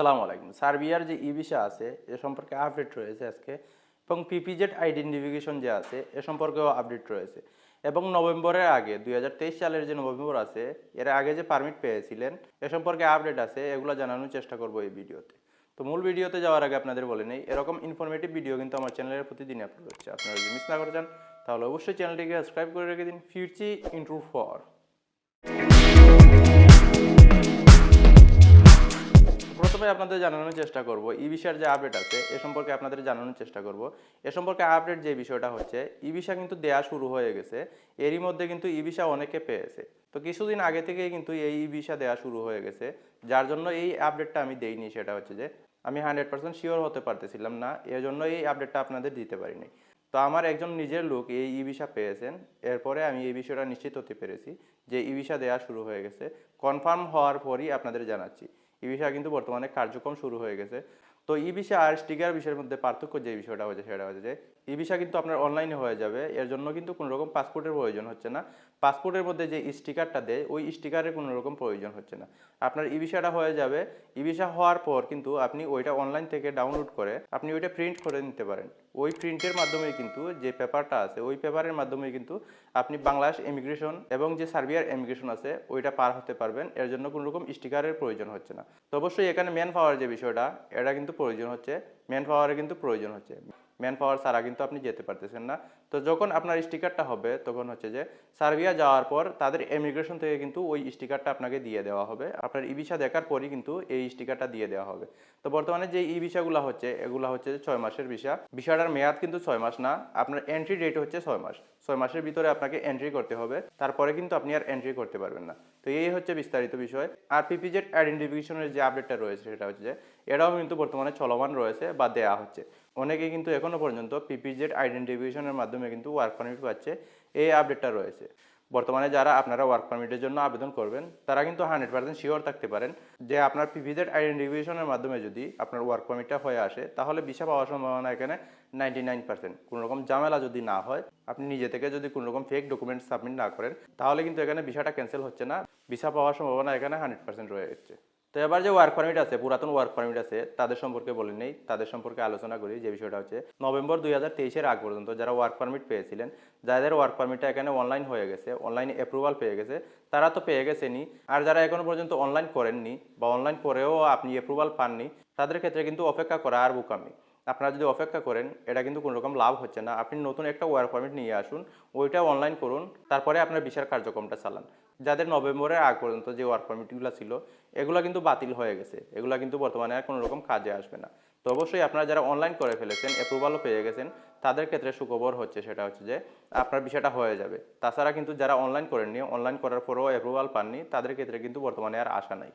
আসসালামু আলাইকুম। সার্বিয়ার যে ই আছে, এ সম্পর্কে আপডেট রয়েছে আজকে। এবং পিপিজেড আইডেন্টিফিকেশন যে আছে, এ সম্পর্কেও আপডেট রয়েছে। এবং নভেম্বরের আগে, দুই হাজার তেইশ সালের যে নভেম্বর আছে, এর আগে যে পারমিট পেয়েছিলেন, এ সম্পর্কে আপডেট আছে, এগুলো জানানোর চেষ্টা করব এই ভিডিওতে। তো মূল ভিডিওতে যাওয়ার আগে আপনাদের বলে নেই, এরকম ইনফরমেটিভ ভিডিও কিন্তু আমার চ্যানেলের প্রতিদিন আপলোড হচ্ছে। আপনারা যদি মিস না করে যান, তাহলে অবশ্যই চ্যানেলটিকে সাবস্ক্রাইব করে রেখে দিন। ফিরছি ইন্ট্রু ফর প্রথমে আপনাদের জানানোর চেষ্টা করব। ই যে আপডেট আছে, এ সম্পর্কে আপনাদের জানানোর চেষ্টা করব। এ সম্পর্কে আপডেট যে বিষয়টা হচ্ছে, ই ভিসা কিন্তু দেয়া শুরু হয়ে গেছে। এরই মধ্যে কিন্তু ই ভিসা অনেকে পেয়েছে। তো কিছুদিন আগে থেকেই কিন্তু এই ই ভিসা দেওয়া শুরু হয়ে গেছে। যার জন্য এই আপডেটটা আমি দেইনি, সেটা হচ্ছে যে, আমি হান্ড্রেড পার্সেন্ট শিওর হতে পারতেছিলাম না। এর জন্য এই আপডেটটা আপনাদের দিতে পারিনি। তো আমার একজন নিজের লোক এই ই ভিসা পেয়েছেন। এরপরে আমি এই বিষয়টা নিশ্চিত হতে পেরেছি যে ই ভিসা দেওয়া শুরু হয়ে গেছে। কনফার্ম হওয়ার পরই আপনাদের জানাচ্ছি। ই বিষয়ে কিন্তু বর্তমানে কার্যক্রম শুরু হয়ে গেছে। তো ই ভিসা আর স্টিকার বিষয়ের মধ্যে পার্থক্য যে বিষয়টা হয়েছে সেটা হচ্ছে যে, ই ভিসা কিন্তু আপনার অনলাইনে হয়ে যাবে। এর জন্য কিন্তু কোনো রকম পাসপোর্টের প্রয়োজন হচ্ছে না। পাসপোর্টের মধ্যে যে স্টিকারটা দেয়, ওই স্টিকারের কোনো রকম প্রয়োজন হচ্ছে না। আপনার ই ভিসাটা হয়ে যাবে। ই ভিসা হওয়ার পর কিন্তু আপনি ওইটা অনলাইন থেকে ডাউনলোড করে আপনি ওইটা প্রিন্ট করে নিতে পারেন। ওই প্রিন্টের মাধ্যমে কিন্তু যে পেপারটা আছে, ওই পেপারের মাধ্যমে কিন্তু আপনি বাংলাদেশ ইমিগ্রেশন এবং যে সার্বিয়ার ইমিগ্রেশন আছে, ওইটা পার হতে পারবেন। এর জন্য কোনো রকম স্টিকারের প্রয়োজন হচ্ছে না। তো অবশ্যই এখানে ম্যান পাওয়ার যে বিষয়টা, এটা কিন্তু প্রয়োজন হচ্ছে। ম্যান পাওয়ারের কিন্তু প্রয়োজন হচ্ছে। ম্যান পাওয়ার ছাড়া কিন্তু আপনি যেতে পারতেছেন না। তো যখন আপনার স্টিকারটা হবে, তখন হচ্ছে যে সার্বিয়া যাওয়ার পর তাদের ইমিগ্রেশন থেকে কিন্তু ওই স্টিকারটা আপনাকে দিয়ে দেওয়া হবে। আপনার ই ভিসা দেখার পরই কিন্তু এই স্টিকারটা দিয়ে দেওয়া হবে। তো বর্তমানে যে ই ভিসাগুলো হচ্ছে, এগুলো হচ্ছে যে ছয় মাসের ভিসা। ভিসাটার মেয়াদ কিন্তু ছয় মাস না, আপনার এন্ট্রি ডেট হচ্ছে ছয় মাস। ছয় মাসের ভিতরে আপনাকে এন্ট্রি করতে হবে, তারপরে কিন্তু আপনি আর এন্ট্রি করতে পারবেন না। তো এই হচ্ছে বিস্তারিত বিষয়। আর পিপিজেড আইডেন্টিফিকেশনের যে আপডেটটা রয়েছে, সেটা হচ্ছে যে এটাও কিন্তু বর্তমানে চলমান রয়েছে বা দেয়া হচ্ছে। অনেকে কিন্তু এখনও পর্যন্ত পিপিজেড আইডেন্টিফিকেশনের মাধ্যমে কিন্তু ওয়ার্ক পারমিট পাচ্ছে, এই আপডেটটা রয়েছে। বর্তমানে যারা আপনারা ওয়ার্ক পারমিটের জন্য আবেদন করবেন, তারা কিন্তু হান্ড্রেড পার্সেন্ট শিওর থাকতে পারেন যে আপনার পিভিজেড আইডেন্টিফিকেশনের মাধ্যমে যদি আপনার ওয়ার্ক পারমিটটা হয়ে আসে, তাহলে ভিসা পাওয়ার সম্ভাবনা এখানে নাইনটি নাইন পার্সেন্ট কোনো রকম ঝামেলা যদি না হয়, আপনি নিজে থেকে যদি কোনো রকম ফেক ডকুমেন্ট সাবমিট না করেন, তাহলে কিন্তু এখানে ভিসাটা ক্যান্সেল হচ্ছে না। ভিসা পাওয়ার সম্ভাবনা এখানে হান্ড্রেড পার্সেন্ট রয়ে যাচ্ছে তো এবার যে ওয়ার্ক পারমিট আছে, পুরাতন ওয়ার্ক পারমিট আছে, তাদের সম্পর্কে বলে নেই। তাদের সম্পর্কে আলোচনা করি, যে বিষয়টা হচ্ছে নভেম্বর দুই হাজার তেইশের আগ পর্যন্ত যারা ওয়ার্ক পারমিট পেয়েছিলেন, যাদের ওয়ার্ক পারমিটটা এখানে অনলাইন হয়ে গেছে অনলাইনে অ্যাপ্রুভাল পেয়ে গেছে, তারা তো পেয়ে গেছেনি আর যারা এখনও পর্যন্ত অনলাইন করেননি বা অনলাইন করেও আপনি অ্যাপ্রুভাল পাননি, তাদের ক্ষেত্রে কিন্তু অপেক্ষা করা আর বুকামি। আপনারা যদি অপেক্ষা করেন, এটা কিন্তু কোনো রকম লাভ হচ্ছে না। আপনি নতুন একটা ওয়ার্ক পারমিট নিয়ে আসুন, ওইটা অনলাইন করুন, তারপরে আপনার বিচার কার্যক্রমটা চালান। যাদের নভেম্বরের আগ পর্যন্ত যে ওয়ার্ক পারমিটগুলো ছিল, এগুলো কিন্তু বাতিল হয়ে গেছে। এগুলো কিন্তু বর্তমানে আর কোনো রকম কাজে আসবে না। তো অবশ্যই আপনারা যারা অনলাইন করে ফেলেছেন অ্যাপ্রুভালও পেয়ে গেছেন, তাদের ক্ষেত্রে সুখবর হচ্ছে সেটা হচ্ছে যে, আপনার বিষয়টা হয়ে যাবে। তাছাড়া কিন্তু যারা অনলাইন করেননি অনলাইন করার পরেও অ্যাপ্রুভাল পাননি, তাদের ক্ষেত্রে কিন্তু বর্তমানে আর আশা নাই।